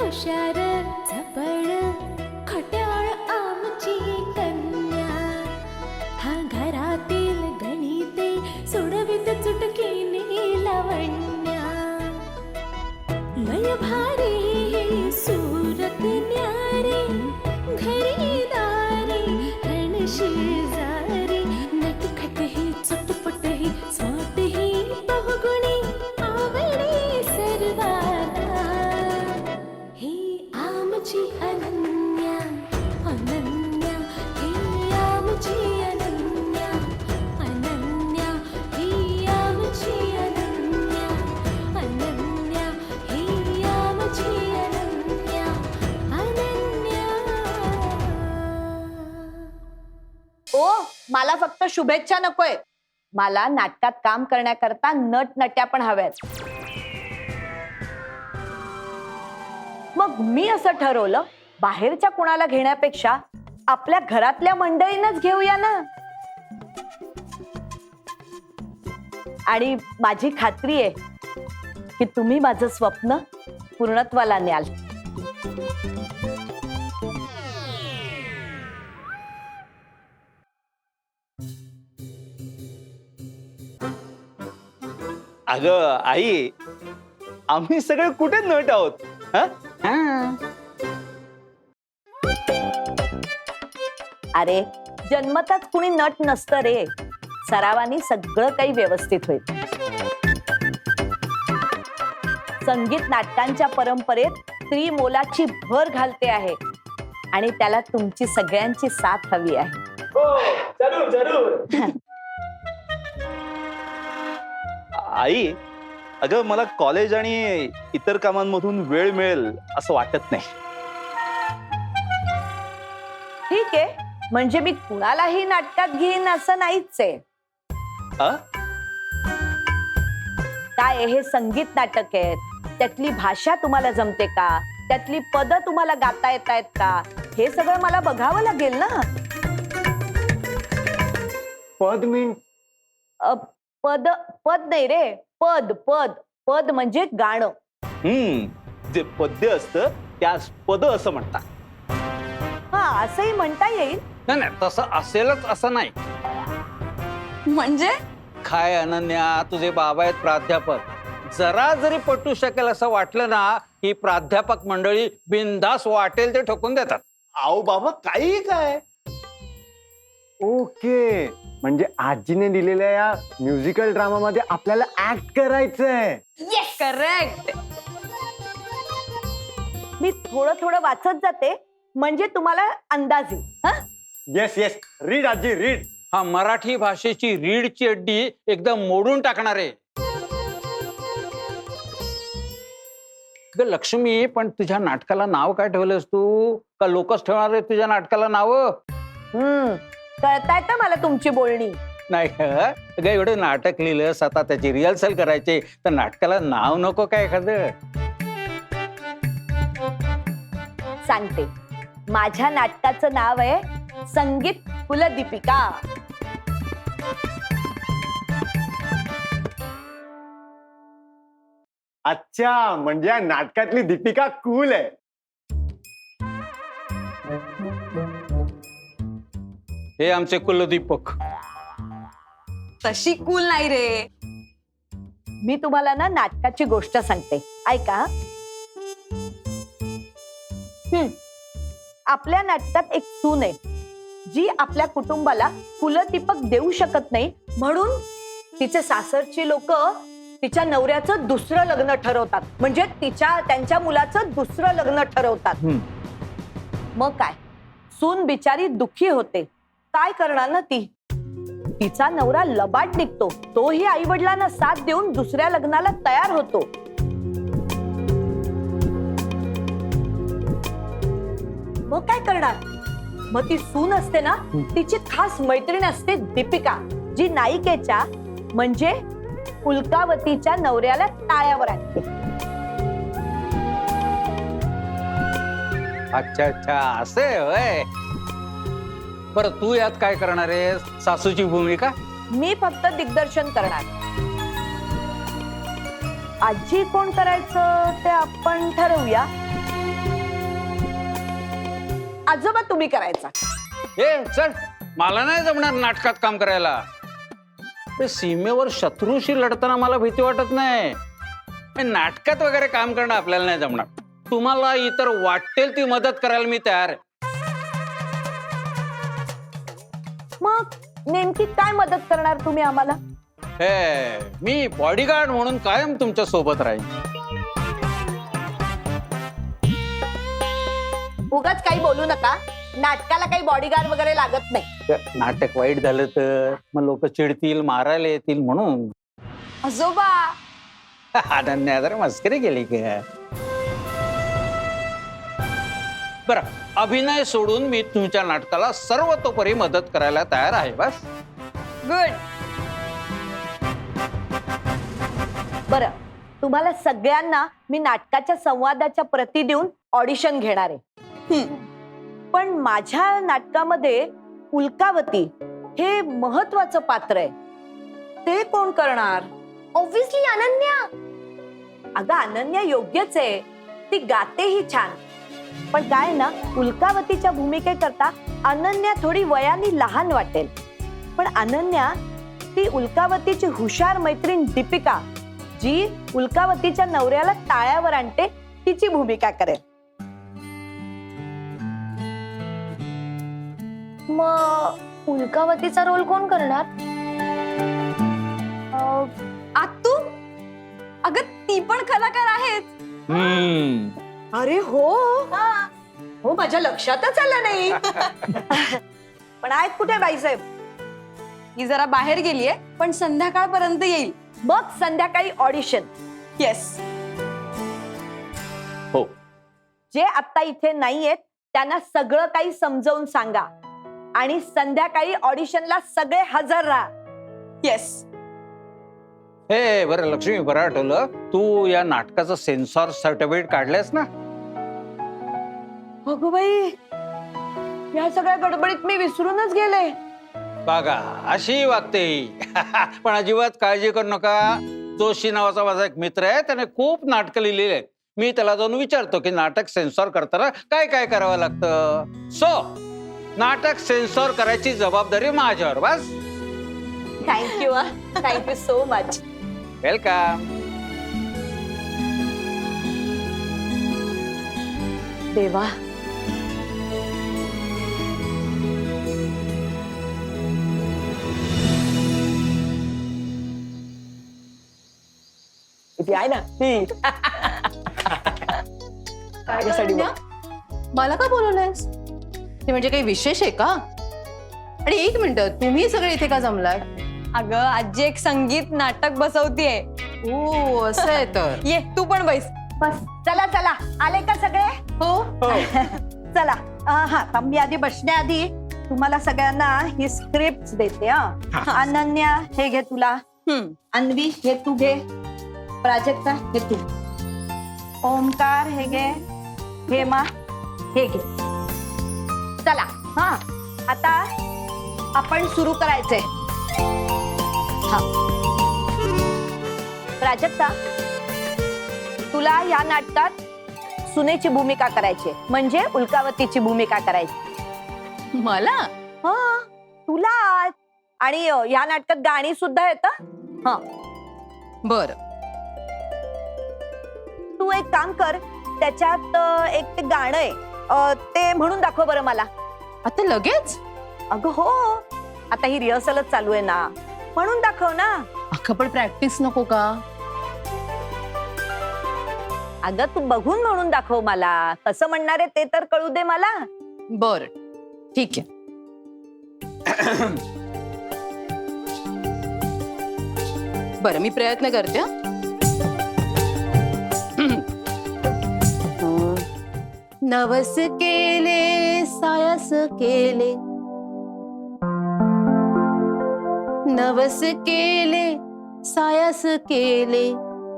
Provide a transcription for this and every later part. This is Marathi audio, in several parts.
हुशार शुभेच्छा नकोय. मला नाटकात काम करण्याकरता नट नट्या पण हव्यात. मग मी असं ठरवलं बाहेरच्या कुणाला घेण्यापेक्षा आपल्या घरातल्या मंडळींनाच घेऊया ना? आणि माझी खात्री आहे की तुम्ही माझं स्वप्न पूर्णत्वाला न्याल. अगं आई आम्ही सगळे कुठे नट आहोत? हा? अरे जन्मताच कुणी नट नसतं रे. सरावानी सगळं काही व्यवस्थित होईल. संगीत नाटकांच्या परंपरेत स्त्री मोलाची भर घालते आहे आणि त्याला तुमची सगळ्यांची साथ हवी आहे. आई अगं मला कॉलेज आणि इतर कामांमधून वेळ मिळेल असं वाटत नाही. ठीक आहे. म्हणजे मी कुणालाही नाटकात घेईन असं नाहीच आहे. आ? काय आहे, हे संगीत नाटक आहेत त्यातली भाषा तुम्हाला जमते का? त्यातली पद तुम्हाला गाता येत आहेत का? हे सगळं मला बघावं लागेल ना? पद मीन अ, पद पद नाही रे पद पद. पद म्हणजे गाणं. हम्म. जे पद्य असतं त्यास पद असं म्हणतात. हा असंही म्हणता येईल. नाही नाही तसं असेलच असं नाही. म्हणजे? काय अनन्या तुझे बाबा आहेत प्राध्यापक. जरा जरी पटू शकेल असं वाटलं ना ही प्राध्यापक मंडळी बिनधास वाटेल ते ठोकून देतात. आओ बाबा काही काय? ओके. म्हणजे आजीने दिलेल्या या म्युझिकल ड्रामा मध्ये आपल्याला ऍक्ट करायचंय. करेक्ट मी थोडं थोडं वाचत जाते म्हणजे तुम्हाला अंदाज येईल. हा? येस येस रीड आजी रीड हा मराठी भाषेची रीडची अड्डी एकदम मोडून टाकणार. आहे ग लक्ष्मी पण तुझ्या नाटकाला नाव काय ठेवलंस तू? का लोकच ठेवणार आहे तुझ्या नाटकाला नाव? हम्म कळताय का मला तुमची बोलणी? नाही ग. ग, एवढं नाटक लिहिलंस आता त्याची रिहर्सल करायची तर नाटकाला नाव नको काय एखादं? सांगते. माझ्या नाटकाचं नाव आहे संगीत कुलदीपिका. अच्छा म्हणजे या नाटकातली दीपिका कूल आहे. हे आमचे कुलदीपक. तशी कूल नाही रे. मी तुम्हाला ना नाटकाची गोष्ट सांगते. ऐका हं. हं. आपल्या नाटकात एक सून आहे. जी आपल्या कुटुंबाला कुलदीपक देऊ शकत नाही. म्हणून तिचे सासरची लोक तिच्या नवऱ्याचं दुसरं लग्न ठरवतात. म्हणजे तिच्या त्यांच्या मुलाचं दुसरं लग्न ठरवतात. मग काय? सून बिचारी दुखी होते. काय करणार ना ती? तिचा नवरा लबाड निघतो. तोही आई वडिलांना साथ देऊन दुसऱ्या लग्नाला तयार होतो. मग काय करणार? मग ती सून असते ना तिची खास मैत्रीण असते दीपिका जी नायिकेच्या म्हणजे उल्कावतीच्या नवऱ्याला टाळ्यावर आणते. अच्छा अच्छा असे होय. बरं तू यात काय करणार आहेस? सासूची भूमिका? मी फक्त दिग्दर्शन करणार. आजी कोण करायचं ते आपण ठरवूया. आजोबा तुम्ही करायचा. ए चल. मला नाही जमणार नाटकात काम करायला. ते सीमेवर शत्रूशी लढताना मला भीती वाटत नाही. हे नाटकात वगैरे काम करणं आपल्याला नाही जमणार. तुम्हाला इतर वाटेल ती मदत करायला मी तयार आहे. मग नेमकी काय मदत करणार तुम्ही आम्हाला? हे मी बॉडीगार्ड म्हणून कायम तुमच्यासोबत राहीन. उगाच काही बोलू नका. नाटकाला काही बॉडीगार्ड वगैरे लागत नाही. नाटक वाईट झालं तर मग लोक चिडतील मारायला येतील म्हणून. आजोबा! अनन्या जरा मस्करी केली का? बरं अभिनय सोडून मी तुमच्या नाटकाला सर्वतोपरी मदत करायला तयार आहे बस. गुड. बरं तुम्हाला सगळ्यांना मी नाटकाच्या संवादाच्या प्रती देऊन ऑडिशन घेणार आहे. पण माझ्या नाटकामध्ये उल्कावती हे महत्वाचं पात्र आहे. ते कोण करणार? ऑब्विसली अनन्या. अगं अनन्या योग्यच आहे. ती गातेही छान. पण काय ना उल्कावतीच्या भूमिकेकरता अनन्या थोडी वयाने लहान वाटेल. पण अनन्या ती उल्कावतीची हुशार मैत्रीण दीपिका जी उल्कावतीच्या नवऱ्याला टाळ्यावर आणते तिची भूमिका करेल. मग उल्कावतीचा रोल कोण करणार? आत्तू? अगं ती पण कलाकार आहेत हम्म. अरे हो. हो. माझ्या लक्षातच आलं नाही. पण आहेत कुठे बाईसाहेब? ही जरा बाहेर गेलीये पण संध्याकाळपर्यंत येईल. मग संध्याकाळी ऑडिशन. येस हो. जे आता इथे नाहीयेत त्यांना सगळं काही समजावून सांगा. आणि संध्याकाळी ऑडिशनला सगळे हजर राहा. येस हे बरं लक्ष्मी बरं आठवलं. तू या नाटकाचं सेन्सॉर सर्टिफिकेट काढलंयस ना? अगं बाई या सगळ्या गडबडीत मी विसरूनच गेले. बघा अशी वागते ही. पण अजिबात काळजी करू नका. जोशी नावाचा माझा एक मित्र आहे त्याने खूप नाटकं लिहिलेली आहेत. मी त्याला जाऊन विचारतो की नाटक सेन्सॉर करताना काय काय करावं लागतं? सो नाटक सेन्सॉर करायची जबाबदारी माझ्यावर बस. Thank you thank you so much welcome देवा. ती आहे ना ती. माझ्यासाठी बघ. मला का बोलवलंयस? ते म्हणजे काही विशेष आहे का? आणि एक मिनिट तुम्ही सगळे इथे का जमलाय? अगं आजी एक संगीत नाटक बसवतीये. ओ असं आहे तर. ये तू पण बैस. बस. चला चला. आले का सगळे? हो. चला. अं, हा मी आधी बसण्याआधी तुम्हाला सगळ्यांना ही स्क्रिप्ट देते हा. अनन्या हे घे तुला. हम्म. अन्वी हे तू घे. प्राजक्ता हे तू. ओमकार हे घे. हेमा हे घे. चला हा. आता आपण सुरू करायचंय. हा. प्राजक्ता तुला या नाटकात सुनेची भूमिका करायची. म्हणजे उल्कावतीची भूमिका करायची मला? हा तुला आणि या नाटकात गाणी सुद्धा येतं हा. बर. तू एक काम कर त्याच्यात एक ते गाणं आहे. ते म्हणून दाखव बरं मला. आता लगेच? अगं हो. आता ही रिहर्सलच चालू आहे ना. म्हणून दाखव ना. अख्खं पण प्रॅक्टिस नको का? अगं तू बघून म्हणून दाखव मला. कसं म्हणणार आहे ते तर कळू दे मला. बर. ठीक आहे. बरं मी प्रयत्न करते हं. नवस केले सायस केले नवस केले सायस केले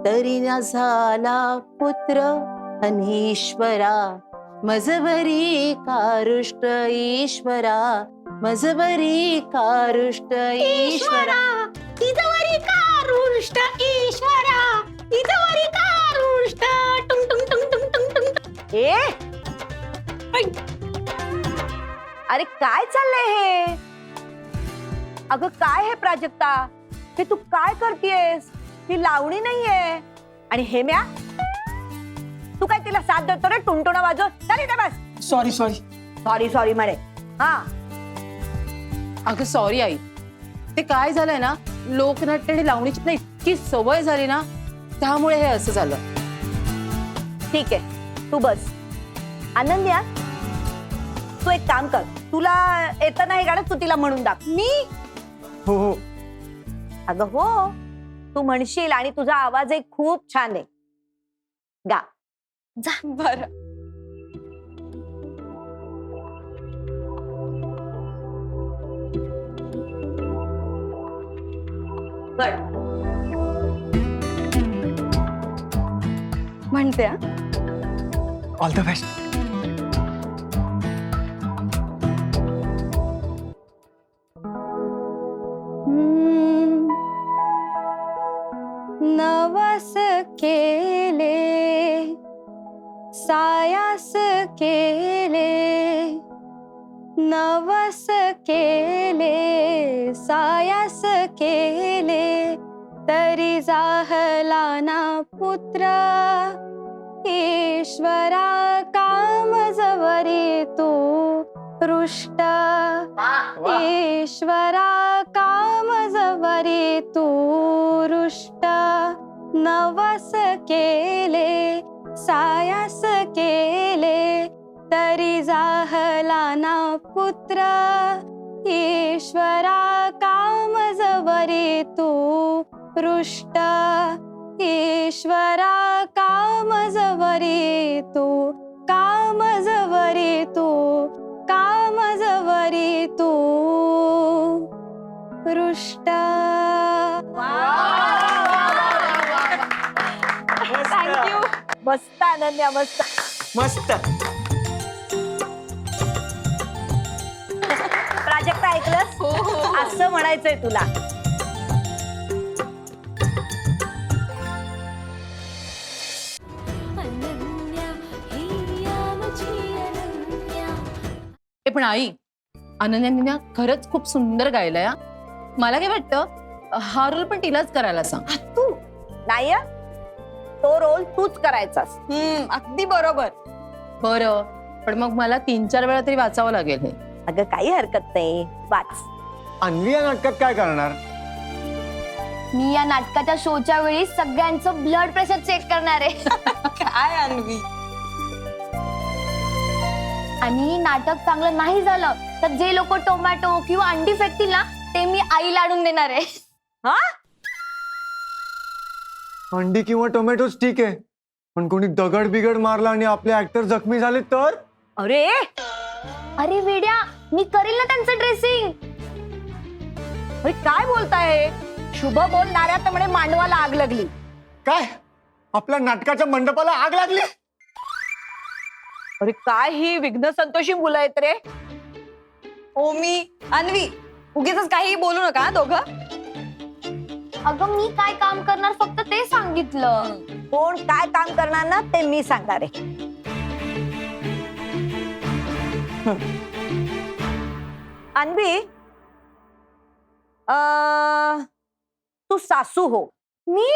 तरी न झाला पुत्र अनीश्वरा. मजबरी कारुष्ट ईश्वरा मजबरी कारुष्ट ईश्वरा. इथवरी कारुष्ट ईश्वरा इथवरी कारुष्ट टुंग टुंग ए? अरे काय चाललंय हे? अगं काय हे प्राजक्ता? हे तू काय करतेयस? ही लावणी नाहीये. आणि हे म्या? तू काय तिला साथ देतो रे टुनटुणा वाजव. चालेल ना बस. सॉरी सॉरी सॉरी सॉरी म्हणे हा. अगं सॉरी आई. ते काय झालंय ना? लोकनाट्य आणि लावणीची ना इतकी सवय झाली ना त्यामुळे हे असं झालं. ठीक आहे. तू बस. अनन्या तू एक काम कर. तुला येतं नाही गाणं तू तिला म्हणून दाख. मी? हो हो. अगं हो तू म्हणशील आणि तुझा आवाज एक खूप छान आहे. गा. बर. म्हणते हा. ऑल द बेस्ट सायास केले तरी जाहला ना पुत्र. ईश्वरा काम जवरी तू रुष्ट. ईश्वरा काम जवरी तू रुष्ट. नवस केले सायास केले तरी जाहला ना पुत्र. ईश्वरा काम जवरी तू रुष्ट ईश्वरा काम जवरी तू काम जवरी तू काम जवरी तू. रुष्ट थँक्यू मस्त अनन्या मस्त. मस्त. असं म्हणायचंय तुला. ए पण आई अनन्याने ना खरंच खूप सुंदर गायलंय हा. मला काय वाटतं हा रोल पण तिलाच करायला सांग. तू. नाही हं? तो रोल तूच करायचास. हम्म अगदी बरोबर. बरं पण मग मला तीन चार वेळा तरी वाचावं लागेल हे. अगं काही हरकत नाही. वाच. अन्वी या नाटकात काय करणार? मी या नाटकाच्या शोच्या वेळी सगळ्यांचं ब्लड प्रेशर चेक करणार आहे. काय अन्वी? आणि नाटक चांगलं नाही झालं तर जे लोक टोमॅटो किंवा अंडी फेकतील ना ते मी आई लाडून देणार आहे. हा? अंडी किंवा टोमॅटोच ठीक आहे पण कोणी दगड बिगड मारला आणि आपले ऍक्टर जखमी झाले तर? अरे! अरे वेड्या मी करील ना त्यांचं ड्रेसिंग अरे काय बोलताय? शुभ बोलणाऱ्या तर म्हणे मांडवाला आग लागली. काय? आपल्या नाटकाच्या मंडपाला आग लागली? अरे काय ही विघ्न संतोषी मुलं आहेत रे? ओ मी अन्वी उगीच काही बोलू नका दोघं. अगं मी काय काम करणार? फक्त ते सांगितलं. कोण काय काम करणार ना ते मी सांगणार आहे. अन्वी अं, तू सासू हो. मी?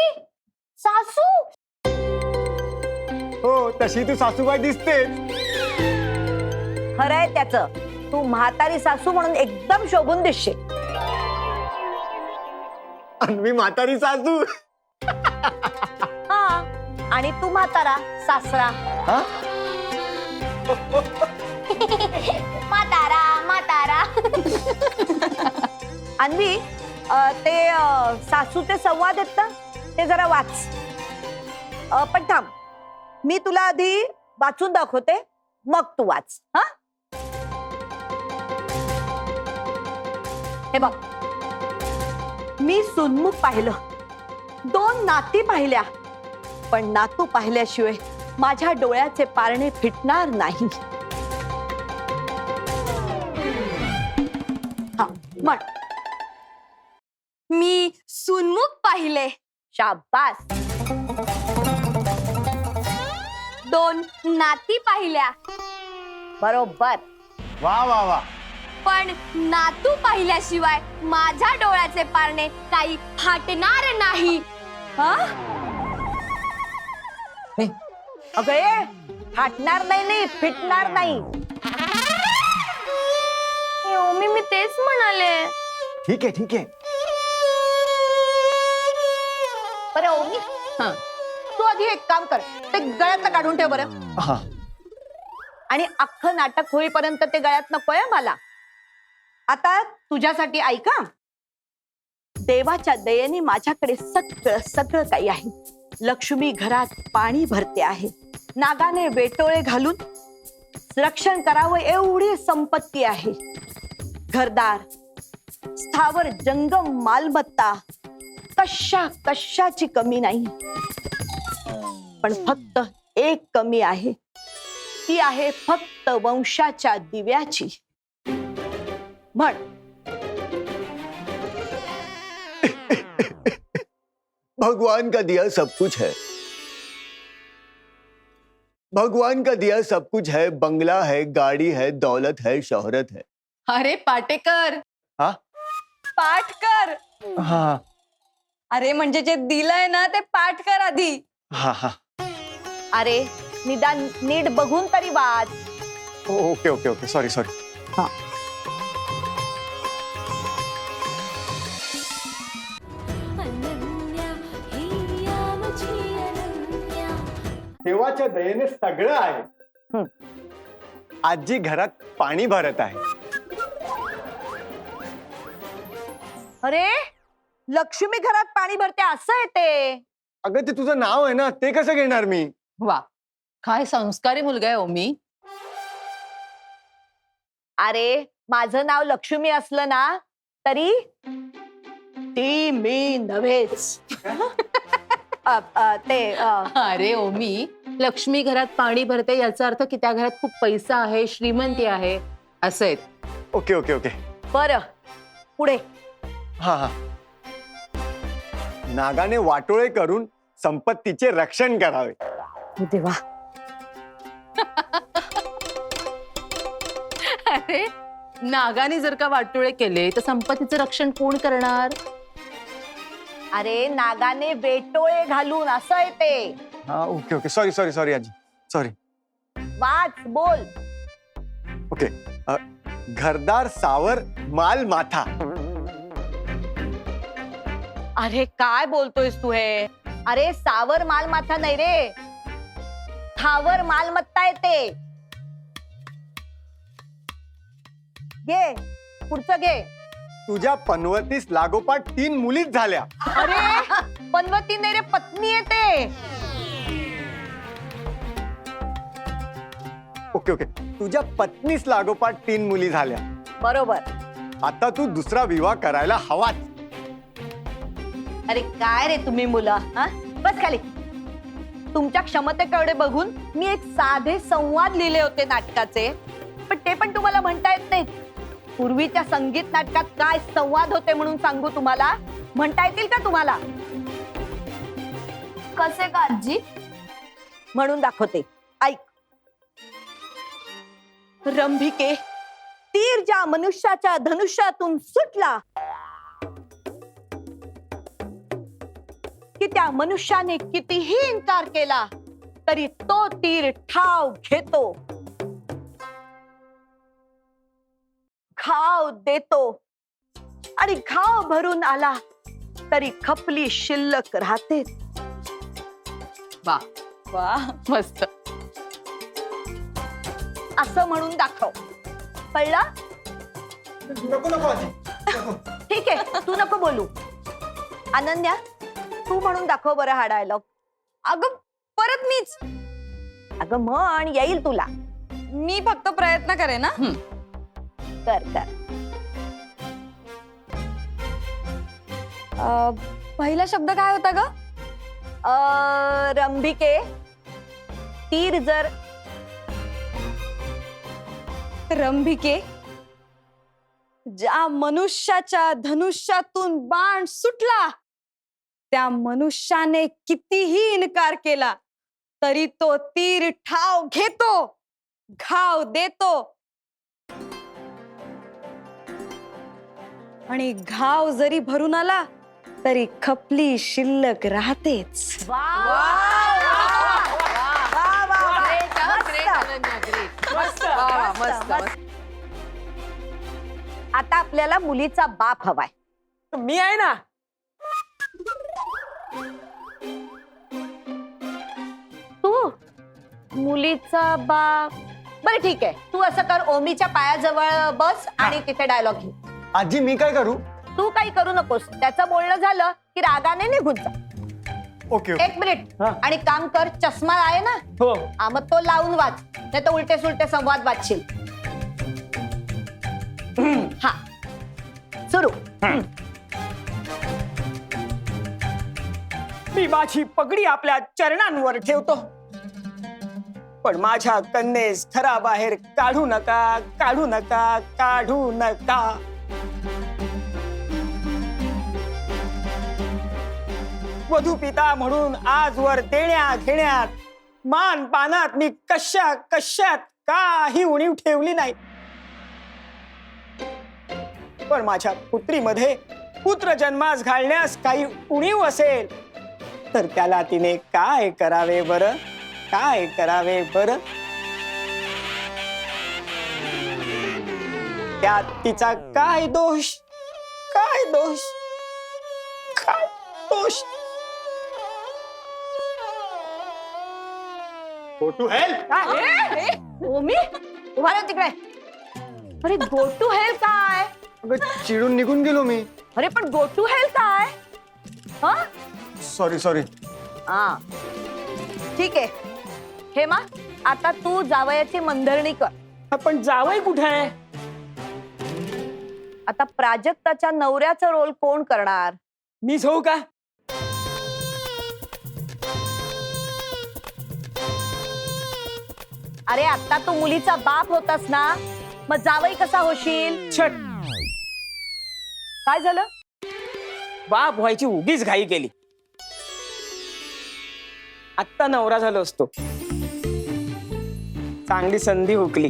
सासू? हो तशी तू सासूबाई दिसते. खरंय त्याच. तू म्हातारी सासू म्हणून एकदम शोभून दिसशील. अन्वी म्हातारी सासू. हा आणि तू म्हातारा सासरा. हा? अन्वी ते सासूचे संवाद आहेत ना ते जरा वाच. पण थांब. मी तुला आधी वाचून दाखवते मग तू वाच. हा? हे बघ. मी सुनमुख पाहिलं. दोन नाती पाहिल्या. पण नातू पाहिल्याशिवाय माझ्या डोळ्याचे पारणे फिटणार नाही. हा म्हण मी सुनमुख पाहिले. शाबास. दोन नाती पाहिल्या. बरोबर. वा वा वा. पण नातू पाहिल्याशिवाय माझ्या डोळ्याचे पारणे काही फाटणार नाही. हा? अगं ए, फाटणार नाही नाही फिटणार नाही. मी मी तेच म्हणाले. ठीक आहे ठीक आहे. बरं ओमी हा. तू आधी एक काम कर ते गळ्यातलं काढून ठेव बरं. हा. आणि अख्खं नाटक होईपर्यंत ते गळ्यात नकोय मला. आता तुझ्यासाठी ऐका देवाच्या दयेने माझ्याकडे सगळं सगळं काही आहे. लक्ष्मी घरात पाणी भरते आहे. नागाने वेटोळे घालून रक्षण करावं एवढी संपत्ती आहे. घरदार स्थावर जंगम मालमत्ता कशा कशाची कमी नाही. पण फक्त एक कमी आहे. ती आहे फक्त वंशाच्या दिव्याची. म्हण. भगवान का दिया सब कुछ है? भगवान का दिया सब कुछ है बंगला है गाड़ी है दौलत है शोहरत है। अरे पाटेकर। पाठ कर हाँ। अरे म्हणजे जे दिलंय ना ते पाठ कर आधी. हाँ हाँ. अरे निदान नीट बघून तरी वाच. Okay okay okay. Sorry sorry देवाच्या दयेने सगळं आहे. हं. आजी घरात पाणी भरत आहे. अरे लक्ष्मी घरात पाणी भरते असं येते अगं ते तुझं नाव आहे ना ते कसं घेणार मी? वा. काय संस्कारी मुलगा आहे ओमी अरे माझं नाव लक्ष्मी असलं ना तरी ती मी नव्हेच. अ, अ, ते अ, अरे ओमी लक्ष्मी घरात पाणी भरते याचा अर्थ की त्या घरात खूप पैसा आहे श्रीमंती आहे असं आहे. Okay okay okay. बरं. पुढे. हा हा. नागाने वाटोळे करून संपत्तीचे रक्षण करावे. देवा. अरे नागाने जर का वाटोळे केले तर संपत्तीचं रक्षण कोण करणार? अरे नागाने वेटोळे घालून असं येते हा okay okay. Sorry sorry sorry आजी. सॉरी वाच बोल. ओके. अ, घरदार सावर माल माथा अरे काय बोलतोयस तू हे? अरे सावर मालमाथा नाही रे. थावर मालमत्ता येते घे पुढचं घे. तुझ्या पनवतीस लागोपाठ तीन मुलीच झाल्या. अरे पनवती नाही रे पत्नी येते ओके ओके. तुझ्या पत्नीस लागोपाठ तीन मुली झाल्या. बरोबर. आता तू दुसरा विवाह करायला हवाच. अरे काय रे तुम्ही मुलं हा? बस खाली. तुमच्या क्षमतेकडे बघून मी एक साधे संवाद लिहिले होते नाटकाचे पण ते पण तुम्हाला म्हणता येत नाहीत. पूर्वीच्या संगीत नाटकात काय संवाद होते म्हणून सांगू तुम्हाला? म्हणता येतील का तुम्हाला? कसे का आजी? म्हणून दाखवते. ऐक. रंभिके तीर ज्या मनुष्याच्या धनुष्यातून सुटला की त्या मनुष्याने कितीही इन्कार केला तरी तो तीर ठाव घेतो. घाव देतो. आणि घाव भरून आला तरी खपली शिल्लक राहते. वा वा मस्त. असं म्हणून दाखव. कळलं? नको नको आजी. ठीक आहे तू नको बोलू. अनन्या तू म्हणून दाखव बरं हा डायलॉग अगं परत मीच. अगं म्हण येईल तुला. मी फक्त प्रयत्न करेन ना कर कर. पहिला शब्द काय होता ग? अ, रंभिके तीर जर रंभिके? ज्या मनुष्याच्या धनुष्यातून बाण सुटला त्या मनुष्याने कितीही इन्कार केला तरी तो तीर ठाव घेतो घाव देतो. आणि घाव जरी भरून आला तरी खपली शिल्लक राहतेच. आता आपल्याला मुलीचा बाप हवाय. मी आहे ना. तू? मुलीचा बाप. बरं ठीक आहे. तू असं कर ओमीच्या पायाजवळ बस आणि तिथे डायलॉग घे. आजी मी काय करू? तू काही करू नकोस. त्याचं बोलणं झालं की रागाने निघून जा. Okay okay. एक मिनिट हा. आणि काम कर चष्मा आहे ना? हो. हा, मग तो लावून वाच. नाही तर उलटे सुलटे संवाद वाचशील. हा. सुरू. मी माझी पगडी आपल्या चरणांवर ठेवतो. पण माझ्या कन्येस घराबाहेर काढू नका काढू नका काढू नका. वधू पिता म्हणून आजवर देण्या घेण्यात मान पानात मी कशा कशात काही उणीव ठेवली नाही. पण माझ्या पुत्रीमध्ये पुत्र जन्मास घालण्यास काही उणीव असेल तर त्याला तिने काय करावे बर? काय करावे बर? त्यात तिचा काय दोष? काय दोष? काय दोष? फोटो हेल्प ओमी उभा राहा तिकडे. अरे गो टू हेल्प काय चिडून निघून गेलो मी. अरे पण गो टू हेल्प काय हा? सॉरी सॉरी हा. ठीक आहे. हेमा आता तू जावयाची मंदरणी कर. आपण जावई कुठे आहे? आता प्राजक्ताच्या नवऱ्याचा रोल कोण करणार? मीच होऊ का? अरे आता तू मुलीचा बाप होतास ना? मग जावई कसा होशील? छट. काय झालं? बाप व्हायची उगीच घाई केली. आत्ता नवरा झालो असतो. चांगली संधी हुकली.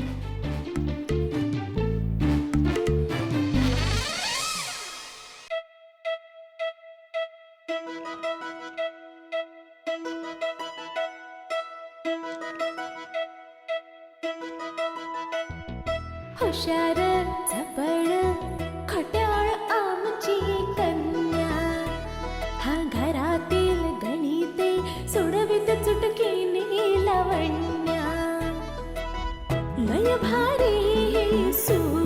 लय भारी सू